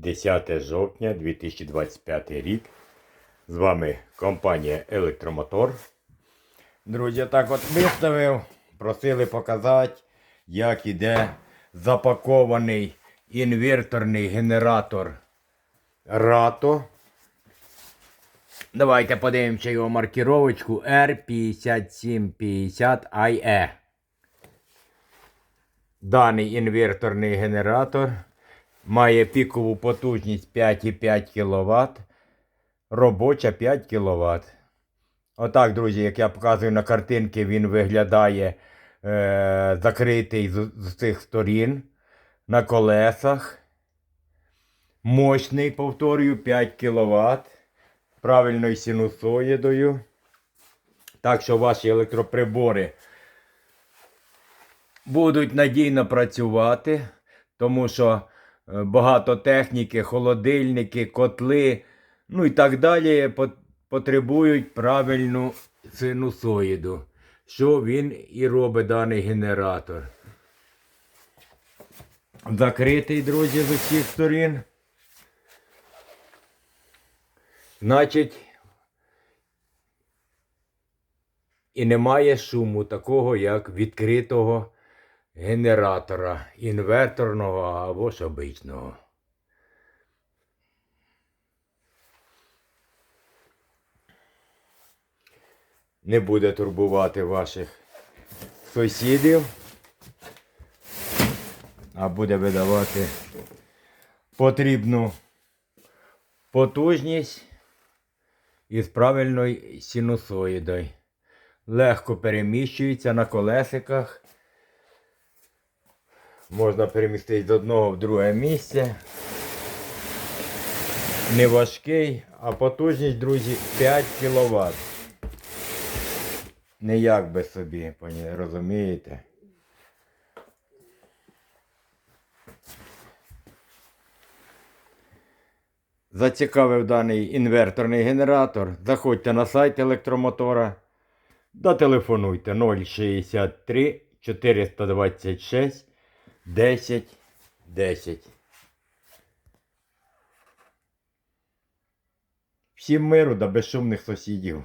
10 жовтня 2025 рік. З вами компанія Електромотор. Друзі, так от виставив, просили показати, як іде запакований інверторний генератор Рато. Давайте подивимося його маркіровочку R5750IE. Даний інверторний генератор має пікову потужність 5,5 кВт, робоча 5 кВт. Отак, друзі, як я показую на картинці, він виглядає е, закритий з, з цих сторін на колесах. Мощний, повторюю, 5 кВт. Правильною синусоїдою. Так що ваші електроприбори будуть надійно працювати, тому що багато техніки, холодильники, котли, ну і так далі пот- потребують правильну синусоїду, що він і робить даний генератор. Закритий, друзі, з усіх сторін. Значить, і немає шуму такого, як відкритого генератора, інверторного або ж обичного. Не буде турбувати ваших сусідів, а буде видавати потрібну потужність із правильною синусоїдою. Легко переміщується на колесиках. Можна перемістити з одного в друге місце. Не важкий, а потужність, друзі, 5 кВт. Не як би собі, розумієте? Зацікавив даний інверторний генератор. Заходьте на сайт електромотора. Дотелефонуйте 063 426 10 10. Всім миру та безшумних сусідів.